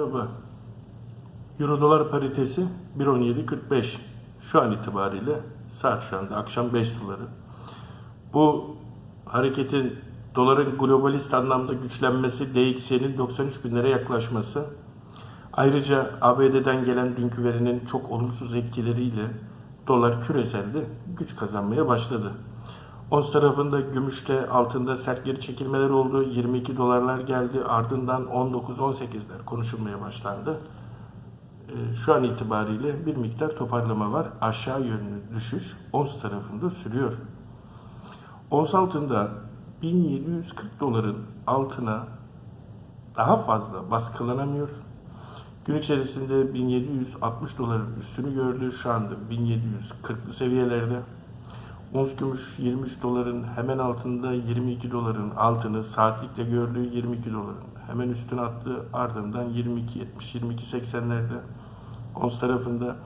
Merhaba. Euro dolar paritesi 1.17.45. Şu an itibariyle saat şu anda akşam 5 suları. Bu hareketin doların globalist anlamda güçlenmesi, DXY'nin 93 binlere yaklaşması, ayrıca ABD'den gelen dünkü verinin çok olumsuz etkileriyle dolar küreselde güç kazanmaya başladı. Ons tarafında gümüşte altında sert geri çekilmeler oldu. 22 dolarlar geldi. Ardından 19-18'ler konuşulmaya başlandı. Ee, Şu an itibariyle bir miktar toparlama var. Aşağı yönlü düşüş ons tarafında sürüyor. Ons altında 1740 doların altına daha fazla baskılanamıyor. Gün içerisinde 1760 doların üstünü gördü. Şu anda 1740'lı seviyelerde. Ons gümüş 23 doların hemen altında 22 doların altını saatlikte gördüğü 22 doların hemen üstüne attı. Ardından 22.70 22.80'lerde ons tarafında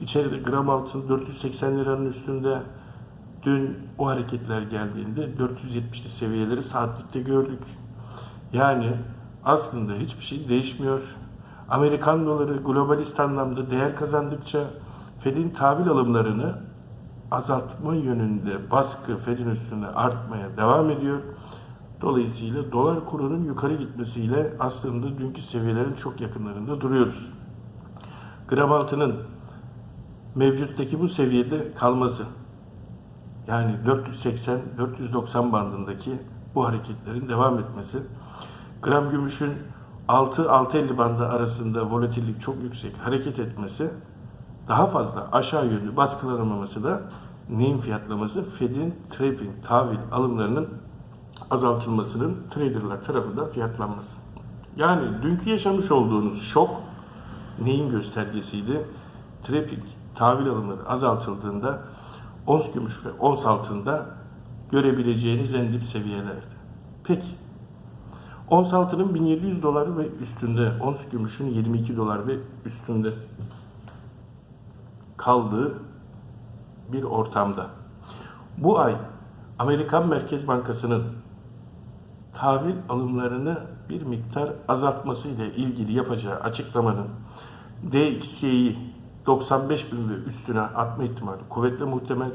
içeride gram altın 480 liranın üstünde dün o hareketler geldiğinde 470'li seviyeleri saatlikte gördük. Yani aslında hiçbir şey değişmiyor. Amerikan doları globalist anlamda değer kazandıkça Fed'in tahvil alımlarını azaltma yönünde baskı Fed'in üstünde artmaya devam ediyor. Dolayısıyla dolar kurunun yukarı gitmesiyle aslında dünkü seviyelerin çok yakınlarında duruyoruz. Gram altının mevcuttaki bu seviyede kalması yani 480-490 bandındaki bu hareketlerin devam etmesi gram gümüşün 6-650 bandı arasında volatillik çok yüksek hareket etmesi daha fazla aşağı yönlü baskılanamaması da neyin fiyatlaması? Fed'in trapping, tahvil alımlarının azaltılmasının traderlar tarafından fiyatlanması. Yani dünkü yaşamış olduğunuz şok neyin göstergesiydi? Trapping, tahvil alımları azaltıldığında ons gümüş ve ons altında görebileceğiniz en dip seviyelerdi. Peki, ons altının 1700 dolar ve üstünde, ons gümüşün 22 dolar ve üstünde kaldığı bir ortamda. Bu ay Amerikan Merkez Bankası'nın tahvil alımlarını bir miktar azaltması ile ilgili yapacağı açıklamanın DXY'yi 95 bin ve üstüne atma ihtimali kuvvetle muhtemel.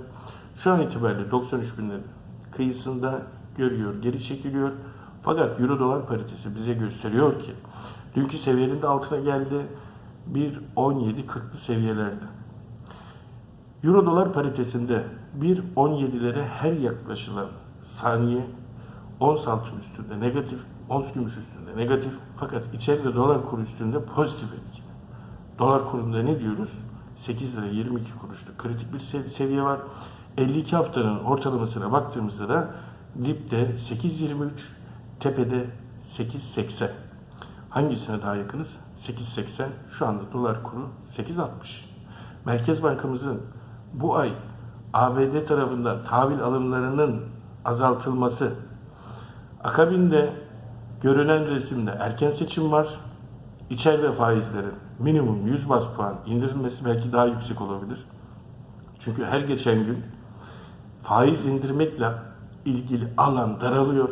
Şu an itibariyle 93 binlerin kıyısında görüyor, geri çekiliyor. Fakat Euro dolar paritesi bize gösteriyor ki dünkü seviyenin de altına geldi. 1.17.40'lı seviyelerde. Euro dolar paritesinde 1.17'lere her yaklaşılan saniye ons altın üstünde negatif, ons gümüş üstünde negatif fakat içeride dolar kuru üstünde pozitif etki. Dolar kurunda ne diyoruz? 8 lira 22 kuruşluk kritik bir sev- seviye var. 52 haftanın ortalamasına baktığımızda da dipte 8.23, tepede 8.80. Hangisine daha yakınız? 8.80. Şu anda dolar kuru 8.60. Merkez Bankamızın bu ay ABD tarafından tahvil alımlarının azaltılması, akabinde görünen resimde erken seçim var. İçeride faizlerin minimum 100 bas puan indirilmesi belki daha yüksek olabilir. Çünkü her geçen gün faiz indirmekle ilgili alan daralıyor.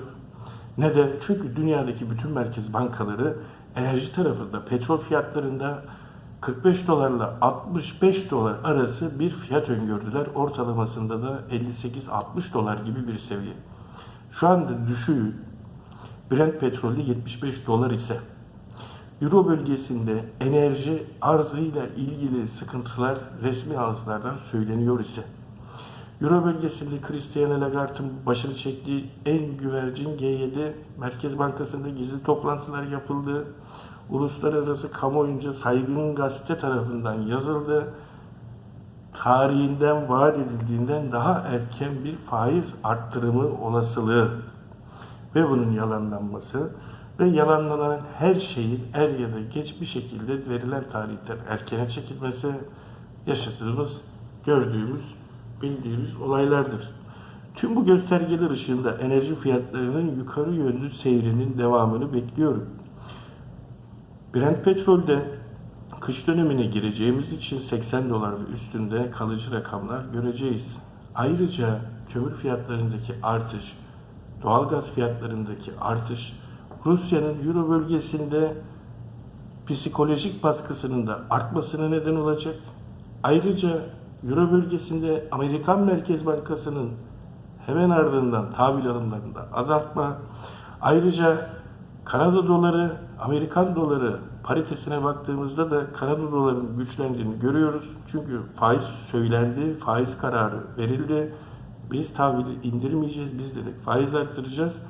Neden? Çünkü dünyadaki bütün merkez bankaları enerji tarafında, petrol fiyatlarında 45 dolarla 65 dolar arası bir fiyat öngördüler. Ortalamasında da 58-60 dolar gibi bir seviye. Şu anda düşüğü Brent petrolü 75 dolar ise Euro bölgesinde enerji arzıyla ilgili sıkıntılar resmi ağızlardan söyleniyor ise Euro bölgesinde Christiane Lagarde'ın başını çektiği en güvercin G7 Merkez Bankası'nda gizli toplantılar yapıldı. Uluslararası kamuoyunca saygın gazete tarafından yazıldı. Tarihinden vaat edildiğinden daha erken bir faiz arttırımı olasılığı ve bunun yalanlanması ve yalanlanan her şeyin er ya da geç bir şekilde verilen tarihten erkene çekilmesi yaşadığımız, gördüğümüz, bildiğimiz olaylardır. Tüm bu göstergeler ışığında enerji fiyatlarının yukarı yönlü seyrinin devamını bekliyorum. Brent petrolde kış dönemine gireceğimiz için 80 dolar ve üstünde kalıcı rakamlar göreceğiz. Ayrıca kömür fiyatlarındaki artış, doğalgaz fiyatlarındaki artış, Rusya'nın Euro bölgesinde psikolojik baskısının da artmasına neden olacak. Ayrıca Euro bölgesinde Amerikan Merkez Bankası'nın hemen ardından tahvil alımlarında azaltma. Ayrıca Kanada doları, Amerikan doları paritesine baktığımızda da Kanada dolarının güçlendiğini görüyoruz. Çünkü faiz söylendi, faiz kararı verildi. Biz tahvili indirmeyeceğiz, biz dedik faiz arttıracağız.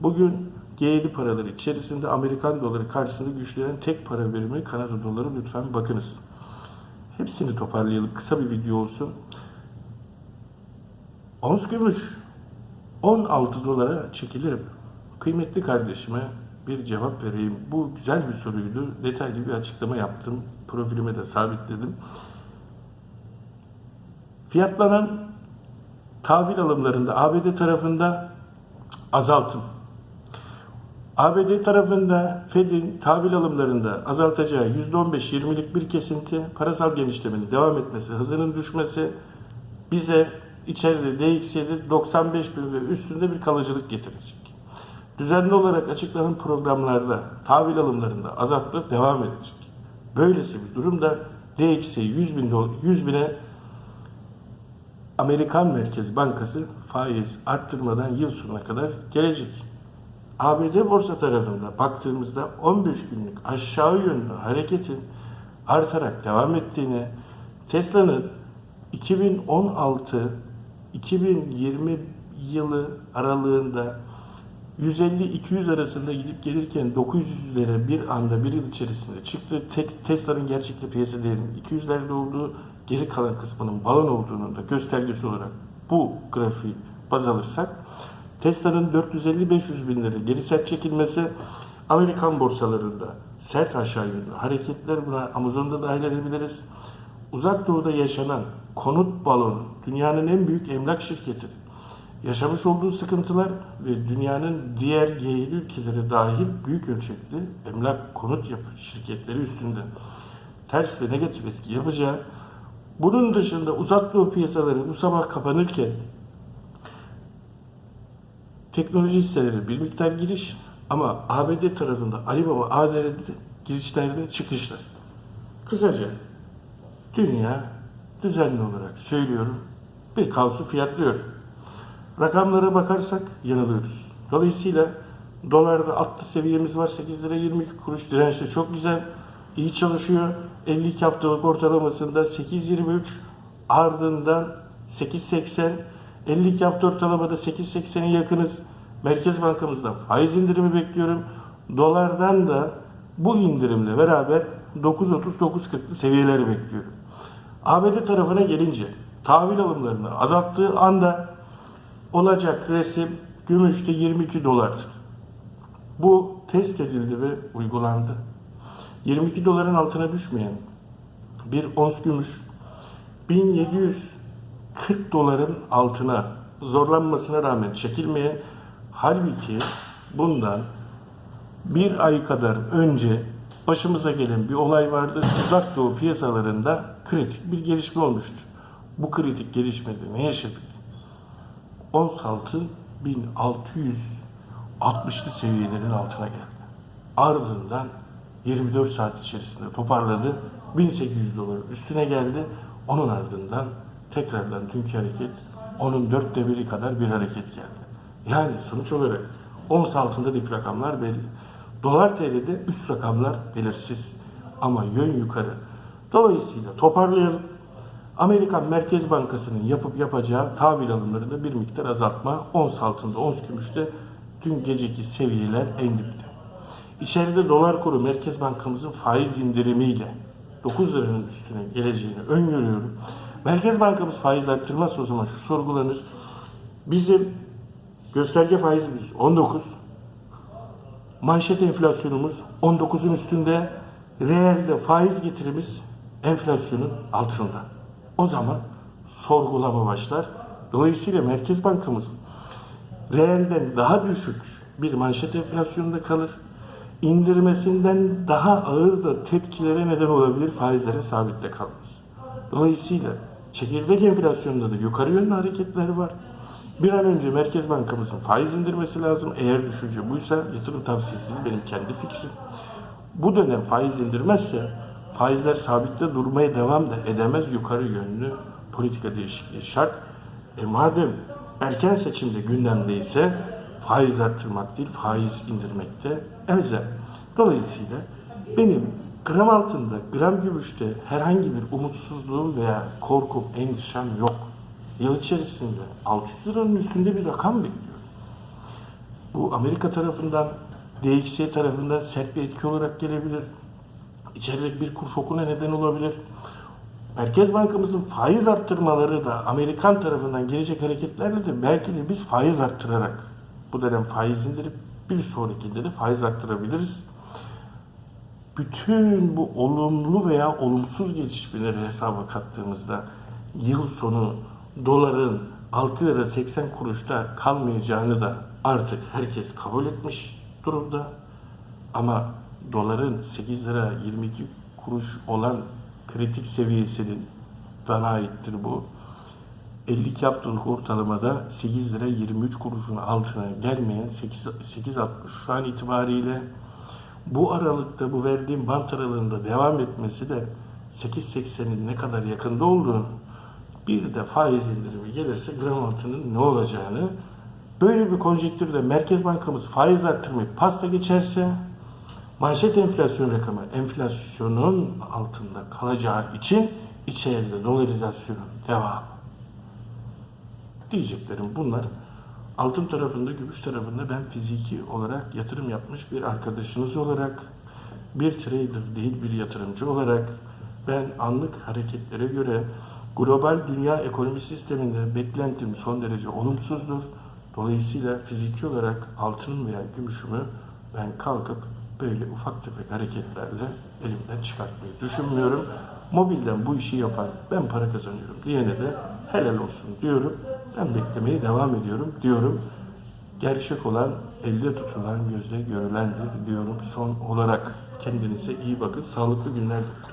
Bugün G7 paraları içerisinde Amerikan doları karşısında güçlenen tek para birimi Kanada doları lütfen bakınız. Hepsini toparlayalım. Kısa bir video olsun. Ons gümüş 16 dolara çekilirim. Kıymetli kardeşime bir cevap vereyim. Bu güzel bir soruydu. Detaylı bir açıklama yaptım. Profilime de sabitledim. Fiyatlanan tahvil alımlarında ABD tarafında azaltım. ABD tarafında Fed'in tahvil alımlarında azaltacağı %15-20'lik bir kesinti, parasal genişlemenin devam etmesi, hızının düşmesi bize içeride DXY'de 95 bin ve üstünde bir kalıcılık getirecek. Düzenli olarak açıklanan programlarda tahvil alımlarında azaltma devam edecek. Böylesi bir durumda DXY 100 bin, dolar- 100 bine Amerikan Merkez Bankası faiz arttırmadan yıl sonuna kadar gelecek. ABD borsa tarafında baktığımızda 15 günlük aşağı yönlü hareketin artarak devam ettiğini, Tesla'nın 2016-2020 yılı aralığında 150-200 arasında gidip gelirken 900'lere bir anda bir yıl içerisinde çıktı. Tek Tesla'nın gerçekte piyasa değerinin 200'lerde olduğu, geri kalan kısmının balon olduğunun da göstergesi olarak bu grafiği baz alırsak Tesla'nın 450-500 binleri geri sert çekilmesi Amerikan borsalarında sert aşağı yönlü hareketler buna Amazon'da dahil edebiliriz. Uzak Doğu'da yaşanan konut balonu dünyanın en büyük emlak şirketi yaşamış olduğu sıkıntılar ve dünyanın diğer G7 ülkeleri dahil büyük ölçekli emlak konut yapı şirketleri üstünde ters ve negatif etki yapacağı bunun dışında uzak doğu piyasaları bu sabah kapanırken teknoloji hisseleri bir miktar giriş ama ABD tarafında Alibaba ADR'de girişlerde çıkışlar. Kısaca dünya düzenli olarak söylüyorum bir kaosu fiyatlıyor. Rakamlara bakarsak yanılıyoruz. Dolayısıyla dolarda altta seviyemiz var 8 lira 22 kuruş dirençte çok güzel iyi çalışıyor. 52 haftalık ortalamasında 8.23 ardından 8.80 52 hafta ortalamada 8.80'e yakınız. Merkez Bankamızdan faiz indirimi bekliyorum. Dolardan da bu indirimle beraber 9.30-9.40'lı seviyeleri bekliyorum. ABD tarafına gelince tahvil alımlarını azalttığı anda olacak resim gümüşte 22 dolardır. Bu test edildi ve uygulandı. 22 doların altına düşmeyen bir ons gümüş 1740 doların altına zorlanmasına rağmen çekilmeyen halbuki bundan bir ay kadar önce başımıza gelen bir olay vardı. Uzak Doğu piyasalarında kritik bir gelişme olmuştu. Bu kritik gelişmede ne yaşadık? Ons altın 1660'lı seviyelerin altına geldi. Ardından 24 saat içerisinde toparladı. 1800 dolar üstüne geldi. Onun ardından tekrardan dünkü hareket onun dörtte biri kadar bir hareket geldi. Yani sonuç olarak ons altında dip rakamlar belli. Dolar TL'de üst rakamlar belirsiz ama yön yukarı. Dolayısıyla toparlayalım. Amerikan Merkez Bankası'nın yapıp yapacağı tahvil alımlarında bir miktar azaltma. Ons altında, ons gümüşte dün geceki seviyeler en dipte. İçeride dolar kuru Merkez Bankamızın faiz indirimiyle 9 liranın üstüne geleceğini öngörüyorum. Merkez Bankamız faiz arttırmazsa o zaman şu sorgulanır. Bizim gösterge faizimiz 19, manşet enflasyonumuz 19'un üstünde, reelde faiz getirimiz enflasyonun altında. O zaman sorgulama başlar. Dolayısıyla Merkez Bankamız reelden daha düşük bir manşet enflasyonunda kalır. İndirmesinden daha ağır da tepkilere neden olabilir faizlere sabitte kalmaz. Dolayısıyla çekirdek enflasyonda da yukarı yönlü hareketler var. Bir an önce Merkez Bankamızın faiz indirmesi lazım. Eğer düşünce buysa yatırım tavsiyesi benim kendi fikrim. bu dönem faiz indirmezse faizler sabitte durmaya devam da edemez yukarı yönlü politika değişikliği şart. E madem erken seçimde gündemdeyse faiz arttırmak değil faiz indirmekte elzem. Dolayısıyla benim gram altında, gram gümüşte herhangi bir umutsuzluğum veya korkum, endişem yok. Yıl içerisinde 600 liranın üstünde bir rakam bekliyorum. Bu Amerika tarafından, DXY tarafından sert bir etki olarak gelebilir. İçerideki bir kur şokuna neden olabilir. Merkez Bankamızın faiz arttırmaları da Amerikan tarafından gelecek hareketlerle de belki de biz faiz arttırarak bu dönem faiz indirip bir sonrakinde de faiz arttırabiliriz. Bütün bu olumlu veya olumsuz gelişmeleri hesaba kattığımızda yıl sonu doların 6 lira 80 kuruşta kalmayacağını da artık herkes kabul etmiş durumda. Ama doların 8 lira 22 kuruş olan kritik seviyesinin bana aittir bu. 52 haftalık ortalamada 8 lira 23 kuruşun altına gelmeyen 8 8.60 şu an itibariyle bu aralıkta bu verdiğim bant aralığında devam etmesi de 8.80'in ne kadar yakında olduğunu bir de faiz indirimi gelirse gram altının ne olacağını böyle bir konjektürde Merkez Bankamız faiz arttırmayıp pasta geçerse manşet enflasyon rakamı enflasyonun altında kalacağı için içeride dolarizasyonun devamı diyeceklerim bunlar. Altın tarafında, gümüş tarafında ben fiziki olarak yatırım yapmış bir arkadaşınız olarak, bir trader değil bir yatırımcı olarak ben anlık hareketlere göre global dünya ekonomi sisteminde beklentim son derece olumsuzdur. Dolayısıyla fiziki olarak altın veya gümüşümü ben kalkıp böyle ufak tefek hareketlerle elimden çıkartmayı düşünmüyorum. Mobilden bu işi yapan ben para kazanıyorum diyene de helal olsun diyorum. Ben beklemeye devam ediyorum diyorum. Gerçek olan elde tutulan gözle görülendir diyorum son olarak. Kendinize iyi bakın. Sağlıklı günler diliyorum.